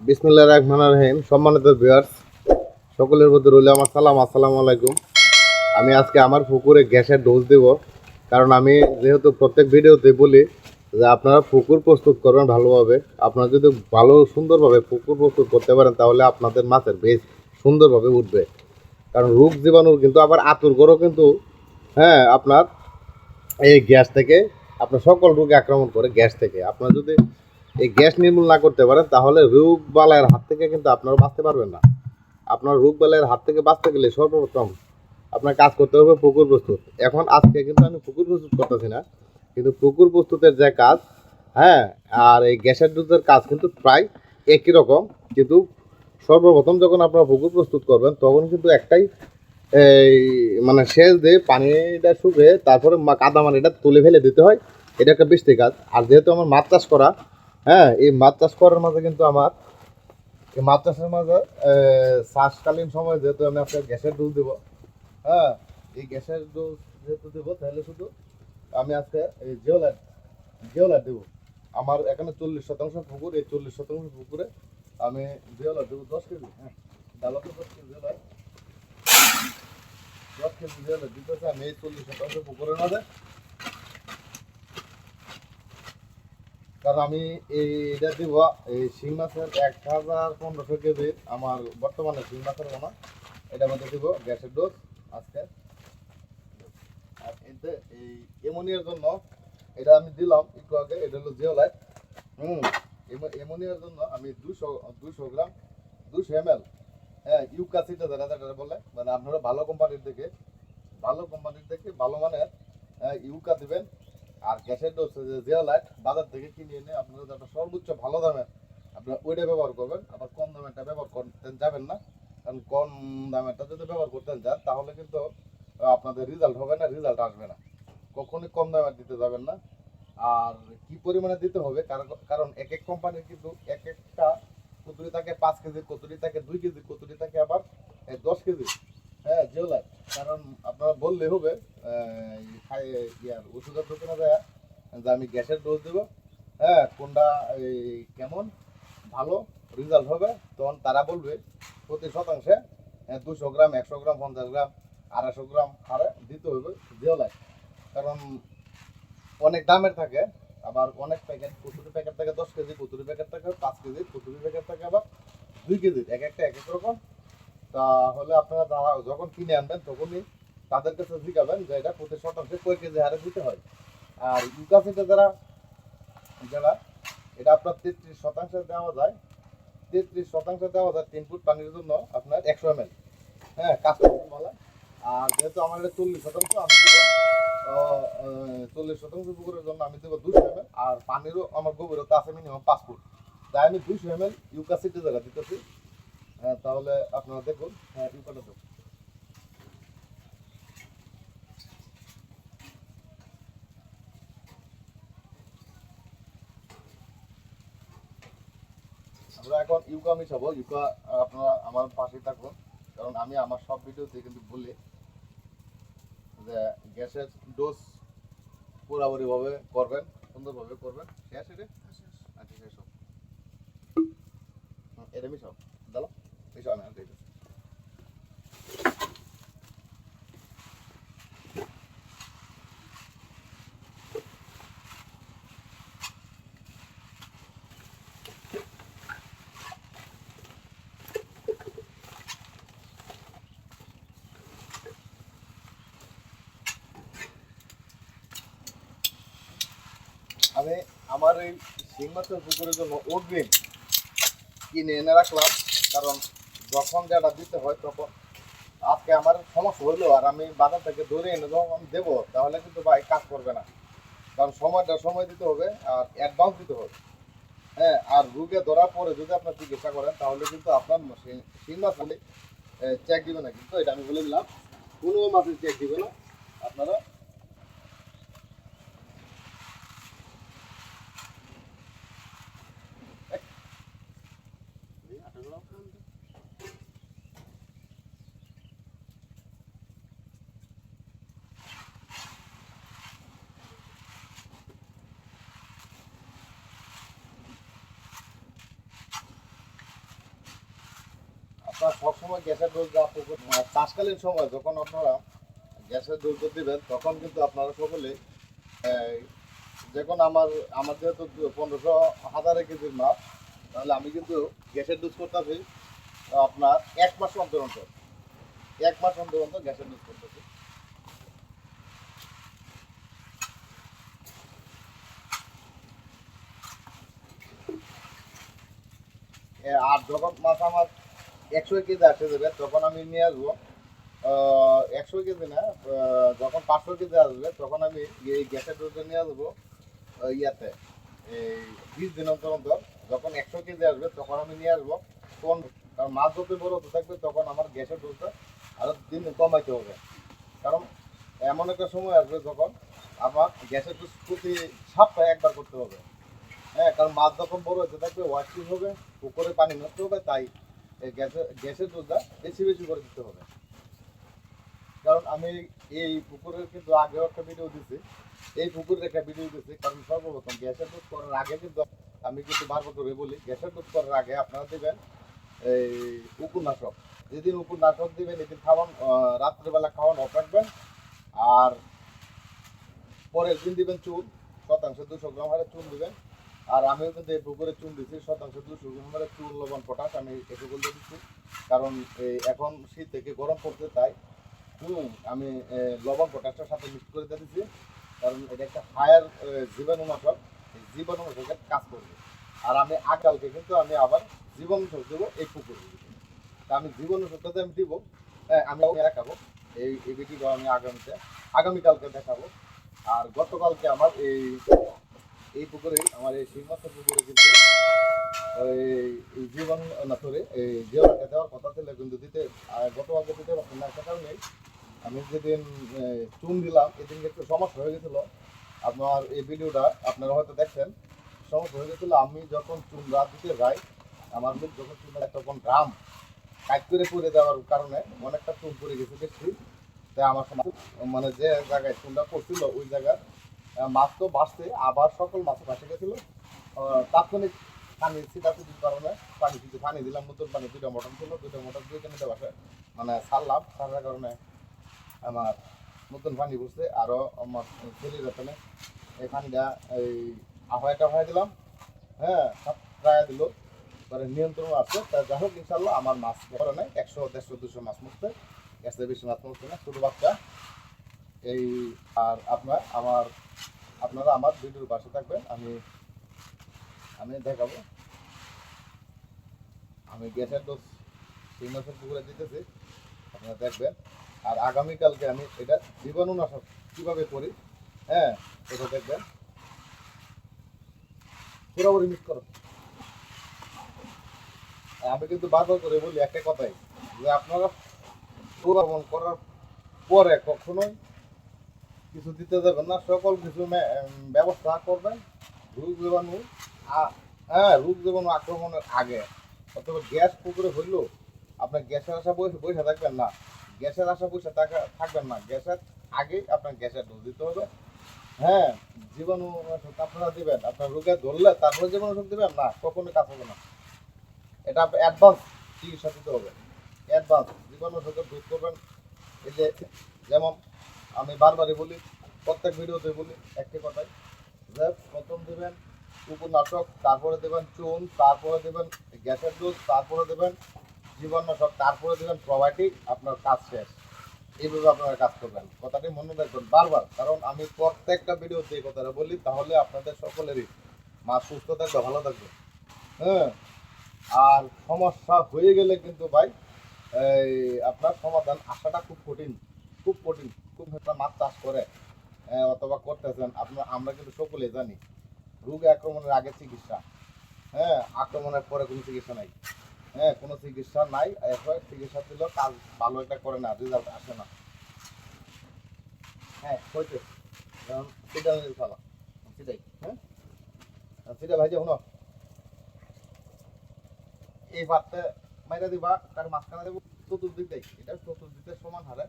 বিসমুল্লাহ রহমান রহিম। সম্মানিত ভিউয়ার্স সকলের মধ্যে রইল আমার সালাম। আসসালামু আলাইকুম। আমি আজকে আমার পুকুরে গ্যাসের ডোজ দেব। কারণ আমি যেহেতু প্রত্যেক ভিডিওতে বলি যে আপনারা পুকুর প্রস্তুত করবেন ভালোভাবে। আপনারা যদি ভালো সুন্দরভাবে পুকুর প্রস্তুত করতে পারেন, তাহলে আপনাদের মাছের বেশ সুন্দরভাবে উঠবে। কারণ রোগ জীবাণুর কিন্তু আবার আতুর গরও কিন্তু হ্যাঁ আপনার এই গ্যাস থেকে, আপনার সকল রোগে আক্রমণ করে গ্যাস থেকে। আপনার যদি এই গ্যাস নির্মূল না করতে পারেন, তাহলে রোগ বালায়ের হাত থেকে কিন্তু আপনারা বাঁচতে পারবেন না। আপনার রোগ বালায়ের হাত থেকে বাঁচতে গেলে সর্বপ্রথম আপনার কাজ করতে হবে পুকুর প্রস্তুত। এখন আজকে কিন্তু আমি পুকুর প্রস্তুত করতেছি না, কিন্তু পুকুর প্রস্তুতের যে কাজ হ্যাঁ আর এই গ্যাসের দুধের কাজ কিন্তু প্রায় একই রকম, কিন্তু সর্বপ্রথম যখন আপনারা পুকুর প্রস্তুত করবেন, তখন কিন্তু একটাই, এই মানে সেচ দিয়ে পানিটা শুকে তারপরে কাদা মাটিটা তুলে ফেলে দিতে হয়। এটা একটা বৃষ্টি কাজ। আর যেহেতু আমার মাছ চাষ করা হ্যাঁ এই মাছ চাষ করার মাঝে কিন্তু আমার, এই মাছ চাষের মাঝে শ্বাসকালীন সময় যেহেতু আমি আপনার গ্যাসের ডোজ দেবো হ্যাঁ এই গ্যাসের ডোজ যেহেতু দেবো, তাহলে শুধু আমি আজকে এই জিওলাইট জিওলাইট দেবো। আমার এখানে চল্লিশ শতাংশ পুকুর, এই চল্লিশ শতাংশ পুকুরে আমি জিওলাইট দেবো দশ কেজি হ্যাঁ ডালাতে দশ কেজি জিওলাইট দশ কেজি জিওলাইট দিতেছে, আমি এই চল্লিশ শতাংশ পুকুরের মাঝে কারণ আমি এই এটা দিব এই শিং মাছের এক হাজার পনেরোশো কেজি আমার বর্তমানে শিং মাছের মনে এটার মধ্যে দিব গ্যাসের ডোজ আজকে। আর এতে এই এমোনিয়ার জন্য এটা আমি দিলাম একটু আগে এটা হলো জিওলাইট। হুম এমোনিয়ার জন্য আমি দুশো দুশো গ্রাম দুশো এম এল হ্যাঁ ইউকাসিটা যারা যারা বলে মানে আপনারা ভালো কোম্পানির থেকে ভালো কোম্পানির থেকে ভালো মানের হ্যাঁ, ইউকা দিবেন। আর গ্যাসের ডোজ জিওলাইট বাজার থেকে কিনে এনে আপনারা যাতে সর্বোচ্চ ভালো দামে আপনারা ওইটা ব্যবহার করবেন। আবার কম দামেরটা ব্যবহার করতে যাবেন না। কারণ কম দামেরটা যদি ব্যবহার করতে যান, তাহলে কিন্তু আপনাদের রেজাল্ট হবে না রেজাল্ট আসবে না। কখনই কম দামের দিতে যাবেন না। আর কি পরিমাণে দিতে হবে? কারণ কারণ এক এক কোম্পানির কিন্তু এক একটা কতুরি থাকে পাঁচ কেজি কতুরি থাকে, দুই কেজি কতুরি থাকে আবার দশ কেজি। হ্যাঁ জিওলাইট কারণ আপনারা বললে হবে ওষুধের দোকানে যে আমি গ্যাসের ডোজ দেবো হ্যাঁ কোনটা, এই, কেমন, ভালো রেজাল্ট হবে, তখন তারা বলবে প্রতি শতাংশে দুশো গ্রাম, একশো গ্রাম, পঞ্চাশ গ্রাম, আড়াইশো গ্রাম হারে দিতে হবে জিওলাইট কারণ অনেক দামের থাকে, আবার অনেক প্যাকেট কুতুরি প্যাকেট থাকে দশ কেজি কুতুরি প্যাকেট থাকে পাঁচ কেজি কুতুরি প্যাকেট থাকে আবার দুই কেজি এক একটা এক এক রকম তাহলে আপনারা যখন কিনে আনবেন, তখনই তাদের কাছে জিজ্ঞাবেন যে এটা প্রতি শতাংশে কয় কেজি হারে দিতে হয়। আর ইউকাসিটা যারা যারা এটা আপনার তেত্রিশ শতাংশে দেওয়া যায়, তেত্রিশ শতাংশ দেওয়া যায় তিন ফুট পানির জন্য আপনার একশো এম হ্যাঁ কাজ বলা। আর যেহেতু আমার এটা চল্লিশ শতাংশ, আমি দেবো চল্লিশ শতাংশ পুকুরের জন্য আমি দেবো দুশো এম আর পানিরও আমার গভীরতা আছে মিনিমাম পাঁচ ফুট। তাই আমি দুশো এম এল ইউকাসিটি জায়গা দিতেছি। তাহলে আপনারা দেখুন হ্যাঁ ইউকাটা দেখুন। আমরা এখন ইউকা মিশাবো ইউকা আপনারা আমার পাশে থাকুন কারণ আমি আমার সব ভিডিওতে কিন্তু বলি যে গ্যাসের ডোজ পুরাপুরিভাবে করবেন সুন্দরভাবে করবেন। শেষ এটা? আচ্ছা শেষ হোক। হুম, এটা মিশাও। মিশাও আমি আমার এই শিং মাছের পুকুরের জন্য অগ্রিম কিনে এনে রাখলাম কারণ যখন যেটা দিতে হয় তখন আজকে আমার সমস্যা হইল আর আমি বাজার থেকে ধরে এনে যখন আমি দেবো, তাহলে কিন্তু ভাই কাজ করবে না। কারণ সময়টা সময় দিতে হবে আর অ্যাডভান্স দিতে হবে। হ্যাঁ আর রোগে ধরার পরে যদি আপনার চিকিৎসা করেন, তাহলে কিন্তু আপনার শিং মাছ হলে চেক দিবে না। কিন্তু এটা আমি বলে দিলাম, কোনো মাসে চেক দিবে না। আপনারা আপনার সবসময় গ্যাসের মানে চাষকালীন সময় যখন আপনারা গ্যাসের ডোজ দিবেন, তখন কিন্তু আপনারা সকলে যখন আমার আমার যেহেতু পনেরোশো হাজারে কেজির মাছ তাহলে আমি কিন্তু গ্যাসের ডোজ করতেছি, আপনার এক মাস অন্তর অন্তর। এক মাস অন্তর অন্তর গ্যাসের ডোজ করতেছি। আর যখন মাছ আমার একশো কেজি আসে দেবে তখন আমি নিয়ে আসব। একশো কেজি না যখন পাঁচশো কেজি আসবে, তখন আমি এই গ্যাসের ডোজটা নিয়ে আসব ইয়াতে। এই বিশ দিন অন্তর অন্তর। যখন একশো কেজি আসবে, তখন আমি নিয়ে আসব। কোন কারণ মাছ যত বড় হতে থাকবে, তখন আমার গ্যাসের ডোজটা আরও দিন কমাইতে হবে। কারণ এমন একটা সময় আসবে যখন আমার গ্যাসের ডোজ প্রতি সপ্তাহে একবার করতে হবে। হ্যাঁ কারণ মাছ যখন বড় হতে থাকবে ওয়াশিং হবে পুকুরে পানি নষ্ট হবে, তাই গ্যাসের গ্যাসের ডোজটা বেশি বেশি করে দিতে হবে। কারণ আমি এই পুকুরের কিন্তু আগেও একটা ভিডিও দিছি। এই পুকুরের একটা ভিডিও দিছি, কারণ সর্বপ্রথম গ্যাসের ডোজ করার আগে কিন্তু আমি কিন্তু বারবার করে বলি, গ্যাসের ডোজ করার আগে আপনারা দিবেন এই উপনাশক। যেদিন উপনাশক দিবেন, এদিন খাওয়ান রাত্রেবেলা খাওয়ান, অফ রাখবেন। আর পরের দিন দিবেন চুন, শতাংশ দুশো গ্রাম হারে চুন দিবেন। আর আমিও কিন্তু এই পুকুরে চুন দিচ্ছি শতাংশ দুশো গ্রাম হারে চুন, লবণ, পটাশ, আমি এটুকু দিয়ে দিচ্ছি। কারণ এখন শীত থেকে গরম পড়ছে, তাই হুম আমি লবণ, পটাশটার সাথে মিক্স করে দিচ্ছি কারণ এটা একটা হায়ার জীবাণুনাশক জীবাণুনাশকের কাজ করবে। আর আমি আগালকে কিন্তু আমি আবার জীবাণুনাশক দেবো এই পুকুরে। তা আমি জীবাণুনাশকটাতে আমি দিব আমি দেখাবো। এই এই ভিডিওটা আমি আগামীতে, আগামীকালকে দেখাবো। আর গতকালকে আমার এই এই পুকুরে আমার এই শিং মাছের পুকুরে কিন্তু এই জীবাণু না এই জিওলাটা দেওয়ার কথা ছিল কিন্তু দিতে গত আগে দিতে পারছেন না একটা কারণে আমি যেদিন চুন দিলাম এদিন একটু সমস্যা হয়ে গেছিল। আপনার এই ভিডিওটা আপনারা হয়তো দেখছেন। সমস্যা হয়ে গেছিল আমি যখন চুন রাত দিতে যাই আমার মুখ যখন চুন তখন ড্রাম কাজ করে পরে দেওয়ার কারণে অনেকটা চুন পড়ে গেছে দেখছি। তাই আমার মানে যে জায়গায় চুনটা পড়ছিল ওই জায়গায় আহ, মাছ তো ভাসছে, আবার সকল মাছ ভাসে গেছিল। তাৎক্ষণিক পানি ছিটাতে দিতে কারণে পানি কিছু পানি দিলাম, নতুন পানি দুটো মোটর ছিল দুটো মোটর দিয়ে কিনে বাসে মানে ছাড়লাম, ছাড়ার কারণে আমার নতুন পানি বুঝছে আরও আমার ছেলের বেতনে এই পানিটা এই আহ্বায়টা হয়ে দিলাম হ্যাঁ সব প্রায় দিল, পরে নিয়ন্ত্রণ আছে। তা যাই হোক ইনশাল্লাহ আমার মাছ ধরে নাই, একশো, দেড়শো দুশো মাছ মুখতে চেয়ে বেশি মাছ মুখছে না, ছোটো বাচ্চা। এই আর আপনার, আমার, আপনারা আমার ভিডিওর পাশে থাকবেন। আমি আমি দেখাবো। আমি গ্যাসের ডোজ মাসের পুকুরে দিতেছি, আপনারা দেখবেন। আর আগামীকালকে আমি এটা জীবাণুনাশক কীভাবে করি হ্যাঁ এটা দেখবেন। পুরোপুরি মিস করো। আমি কিন্তু বারবার করে বলি একটা কথাই, যে আপনারা প্রোগ্রাম করার পরে কখনোই কিছু দিতে যাবেন না, সকল কিছু ব্যবস্থা করবেন রোগ জীবাণু। হ্যাঁ রোগ জীবাণু আক্রমণের আগে। অথবা গ্যাস পুকুরে হইলেও আপনার গ্যাসের আশা বসে বসে থাকবেন না। গ্যাসের আশা বসে থাকা- থাকবেন না। গ্যাসের আগেই আপনার গ্যাসের ডোজ দিতে হবে। হ্যাঁ জীবাণু আপনারা দিবেন। আপনার রোগে ধরলে তারপরে জীবাণু ওষুধ দিবেন? না, কখনোই কাজ হবে না। এটা অ্যাডভান্স চিকিৎসা দিতে হবে। অ্যাডভান্স জীবাণু নাশকের ডোজ করবেন। এই যে, যেমন আমি বারবারই বলি, প্রত্যেক ভিডিওতে বলি একটি কথাই। যে প্রথম দেবেন উপনাশক তারপরে দেবেন চুন তারপরে দেবেন গ্যাসের ডোজ, তারপরে দেবেন জীবাণুনাশক, তারপরে দেবেন প্রোবায়োটিক, আপনার কাজ শেষ। এইভাবে আপনারা কাজ করবেন। কথাটি মনে রাখবেন বারবার, কারণ আমি প্রত্যেকটা ভিডিওতে এই কথাটা বলি, তাহলে আপনাদের সকলেরই মা সুস্থ থাকবে, ভালো থাকবে। হ্যাঁ? আর সমস্যা হয়ে গেলে কিন্তু ভাই, এই আপনার সমাধান আসাটা খুব কঠিন খুব কঠিন। খুব একটা মাছ চাষ করে অথবা করতেছেন আপনার আমরা কিন্তু সকলে জানি, রোগ আক্রমণের আগে চিকিৎসা হ্যাঁ আক্রমণের পরে কোনো চিকিৎসা নাই হ্যাঁ কোনো চিকিৎসা নাই, এরপর চিকিৎসা দিল কাজ ভালো একটা করে না রেজাল্ট আসে না। হ্যাঁ হইতে কারণ সেটা ফেলা সেটাই হ্যাঁ সেটা ভাই যে শুনো, এই ভাতটা মাইরা দিবা, তার মাঝখানে দেবো চতুর্দিকটাই, এটা চতুর্দিকে সমান হারে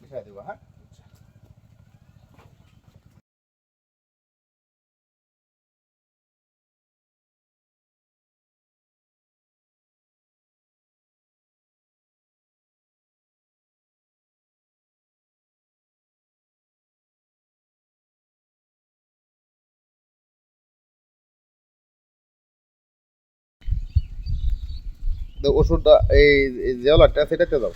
মিশাই দিবা হ্যাঁ। ওষুধটা এই ওলারটা, সেটাতে দাও।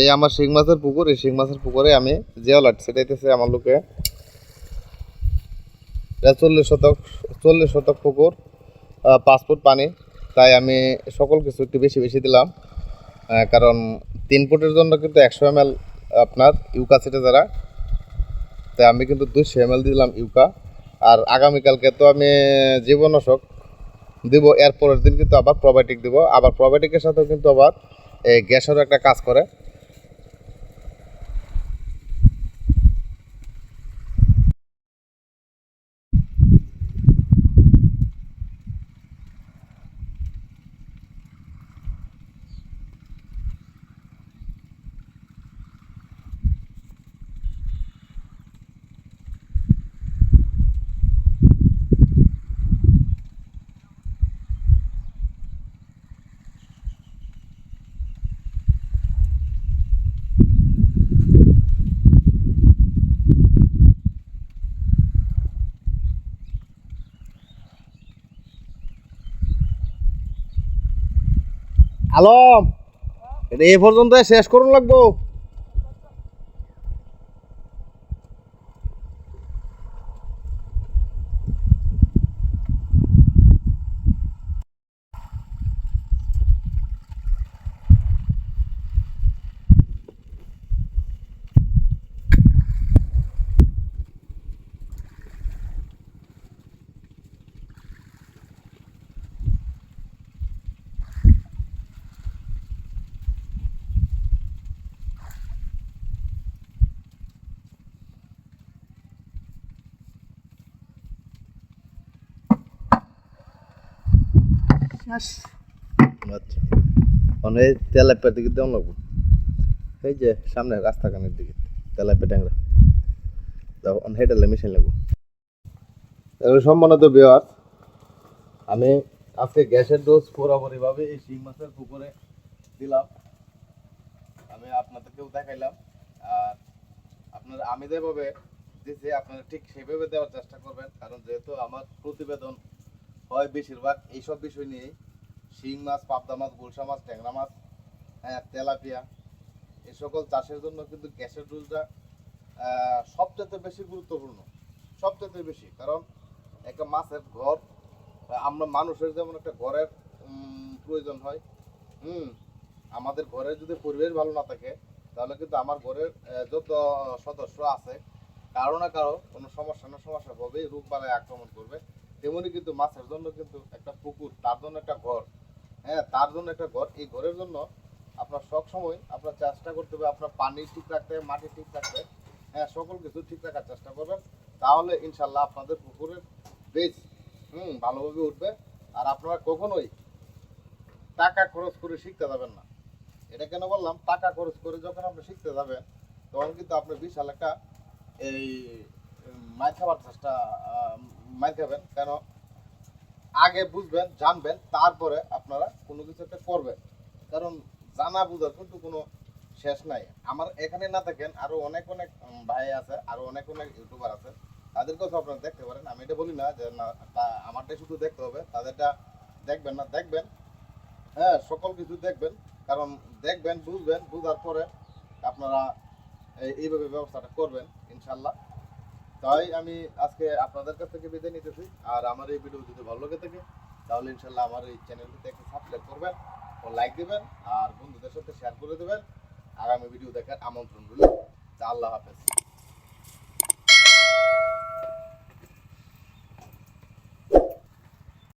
এই আমার শিং মাছের পুকুর, এই শিং মাছের পুকুরে আমি যে ওলার সেটাইতেছে আমার লোকে চল্লিশ শতক চল্লিশ শতক পুকুর পাঁচ ফুট পানি। তাই আমি সকল কিছু একটু বেশি বেশি দিলাম কারণ তিন ফুটের জন্য কিন্তু একশো এম আপনার ইউকা সেটে যারা তাই আমি কিন্তু দুশো এম দিলাম ইউকা। আর আগামীকালকে তো আমি জীবনাশক দিব, এর পরের দিন কিন্তু আবার প্রোবায়োটিক দিব। আবার প্রোবায়োটিকের সাথেও কিন্তু আবার এই গ্যাসেরও একটা কাজ করে। আলম এটা এ পর্যন্ত শেষ করুন লাগবো। আচ্ছা। মানে তেলাপিয়ার লাগবো? এই যে সামনে তেলাপিয়া ট্যাংরা। বিহার আমি আজকে গ্যাসের ডোজ পুরোপুরিভাবে এই শিং মাছের পুকুরে দিলাম। আমি আপনাদেরকেও দেখাইলাম। আর আপনার, আমি যেভাবে দিচ্ছি আপনারা ঠিক সেভাবে দেওয়ার চেষ্টা করবেন। কারণ যেহেতু আমার প্রতিবেদন হয় বেশিরভাগ এইসব বিষয় নিয়েই। শিং মাছ, পাবদা মাছ গুলশা মাছ, ট্যাংরা মাছ হ্যাঁ তেলাপিয়া এই সকল চাষের জন্য কিন্তু গ্যাসের ডোজটা সবচেয়ে বেশি গুরুত্বপূর্ণ। সবচেয়ে বেশি, কারণ একটা মাছের ঘর, আমরা মানুষের যেমন একটা ঘরের প্রয়োজন হয়, হুম, আমাদের ঘরের যদি পরিবেশ ভালো না থাকে, তাহলে কিন্তু আমার ঘরের যত সদস্য আছে, কারও না কারও কোনো সমস্যা না সমস্যা হবে রোগ বালায় আক্রমণ করবে। তেমনি কিন্তু মাছের জন্য কিন্তু একটা পুকুর, তার জন্য একটা ঘর। হ্যাঁ তার জন্য একটা ঘর। এই ঘরের জন্য আপনার সব সময় আপনার চেষ্টা করতে হবে, আপনার পানি ঠিক রাখতে হবে মাটি ঠিক রাখতে। হ্যাঁ সকল কিছু ঠিক রাখার চেষ্টা করবেন। তাহলে ইনশাল্লাহ আপনাদের পুকুরের বেশ হুম, ভালোভাবে উঠবে। আর আপনারা কখনোই টাকা খরচ করে শিখতে যাবেন না। এটা কেন বললাম? টাকা খরচ করে যখন আপনি শিখতে যাবেন, তখন কিন্তু আপনি বিশাল একটা এই মার খাবার চেষ্টা খাবেন, কেন? আগে বুঝবেন, জানবেন, তারপরে আপনারা কোনো কিছু একটা করবেন। কারণ জানা বুঝার কিন্তু কোনো শেষ নাই। আমার এখানে না থাকেন, আরও অনেক অনেক ভাই আছে, আরও অনেক অনেক ইউটিউবার আছে। তাদের কথা আপনারা দেখতে পারেন। আমি এটা বলি না যে না আমারটাই শুধু দেখতে হবে। তাদেরটা দেখবেন না, দেখবেন। হ্যাঁ সকল কিছু দেখবেন। কারণ দেখবেন, বুঝবেন, বুঝার পরে আপনারা এইভাবে ব্যবস্থাটা করবেন, ইনশাল্লাহ। তাই আমি আজকে আপনাদের কাছ থেকে বিদায় নিতেছি। আর আমার এই ভিডিও যদি ভালো লেগে থাকে, তাহলে ইনশাল্লাহ আমার এই চ্যানেলটিতে একটু সাবস্ক্রাইব করবেন ও লাইক দেবেন, আর বন্ধুদের সাথে শেয়ার করে দেবেন। আগামী ভিডিও দেখার আমন্ত্রণ রইল। আল্লাহ হাফেজ।